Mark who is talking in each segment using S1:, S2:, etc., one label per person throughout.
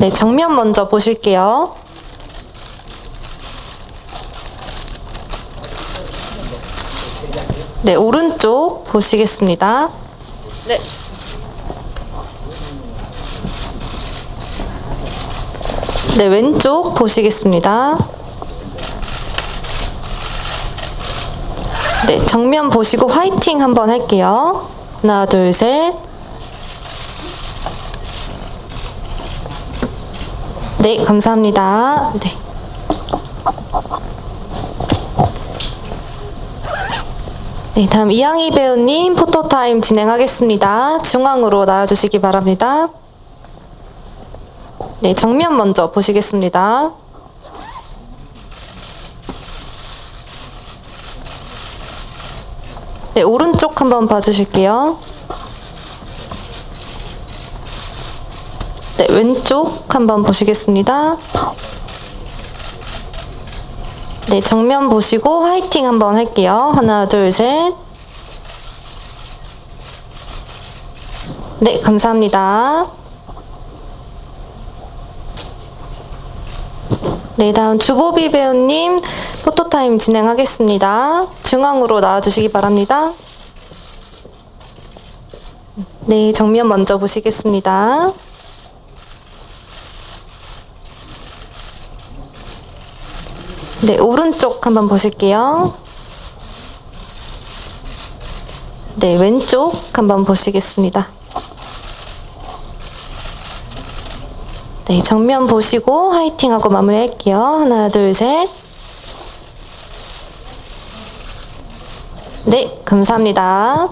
S1: 네, 정면 먼저 보실게요. 네, 오른쪽 보시겠습니다.
S2: 네.
S1: 네, 왼쪽 보시겠습니다. 네, 정면 보시고 화이팅 한번 할게요. 하나, 둘, 셋. 네, 감사합니다. 네. 네, 다음 이양희 배우님 포토타임 진행하겠습니다. 중앙으로 나와주시기 바랍니다. 네, 정면 먼저 보시겠습니다. 네, 오른쪽 한번 봐주실게요. 네, 왼쪽 한번 보시겠습니다. 네, 정면 보시고 화이팅 한번 할게요. 하나, 둘, 셋. 네, 감사합니다. 네, 다음 주보비 배우님 포토타임 진행하겠습니다. 중앙으로 나와주시기 바랍니다. 네, 정면 먼저 보시겠습니다. 네, 오른쪽 한번 보실게요. 네, 왼쪽 한번 보시겠습니다. 네, 정면 보시고 화이팅하고 마무리할게요. 하나, 둘, 셋. 네, 감사합니다.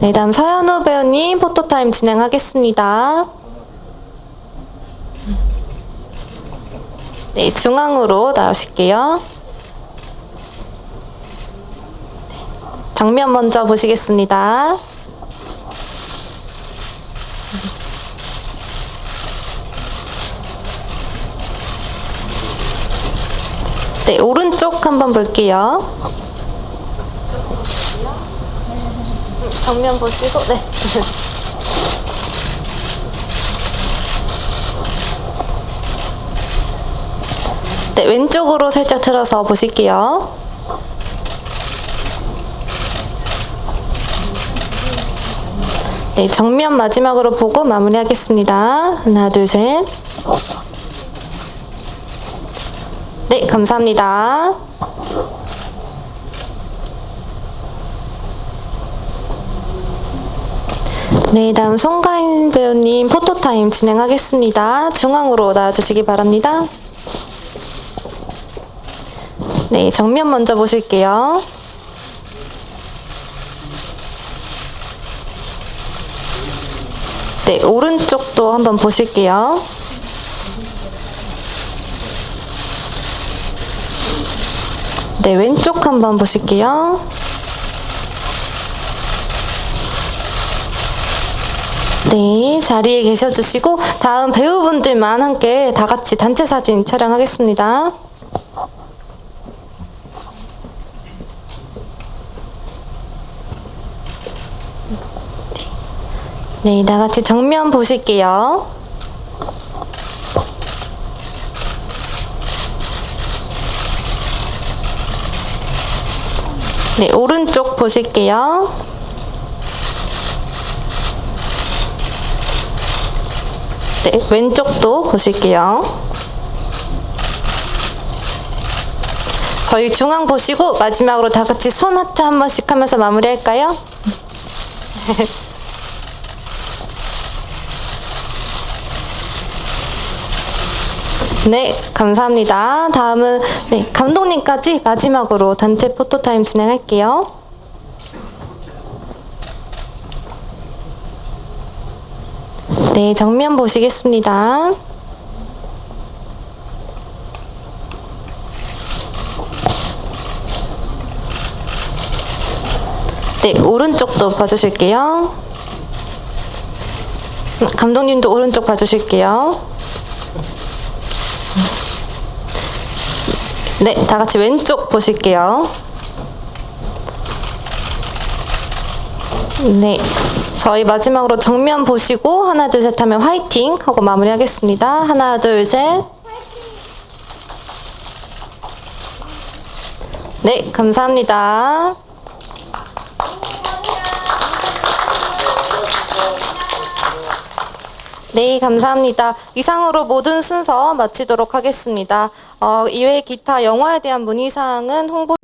S1: 네, 다음 서현우 배우님 포토타임 진행하겠습니다. 네, 중앙으로 나오실게요. 정면 먼저 보시겠습니다. 네, 오른쪽 한번 볼게요. 정면 보시고, 네. 네, 왼쪽으로 살짝 틀어서 보실게요. 네, 정면 마지막으로 보고 마무리하겠습니다. 하나, 둘, 셋. 네, 감사합니다. 네, 다음 송가인 배우님 포토타임 진행하겠습니다. 중앙으로 나와주시기 바랍니다. 네, 정면 먼저 보실게요. 네, 오른쪽도 한번 보실게요. 네, 왼쪽 한번 보실게요. 네, 자리에 계셔 주시고 다음 배우분들만 함께 다 같이 단체 사진 촬영하겠습니다. 네, 다 같이 정면 보실게요. 네, 오른쪽 보실게요. 네, 왼쪽도 보실게요. 저희 중앙 보시고 마지막으로 다 같이 손 하트 한 번씩 하면서 마무리할까요? 네, 감사합니다. 다음은 네, 감독님까지 마지막으로 단체 포토타임 진행할게요. 네, 정면 보시겠습니다. 네, 오른쪽도 봐주실게요. 음, 감독님도 오른쪽 봐주실게요. 네, 다 같이 왼쪽 보실게요. 네, 저희 마지막으로 정면 보시고 하나 둘 셋 하면 화이팅 하고 마무리하겠습니다. 하나 둘 셋. 네, 감사합니다. 네, 감사합니다. 이상으로 모든 순서 마치도록 하겠습니다. 어, 이외 기타 영화에 대한 문의사항은 홍보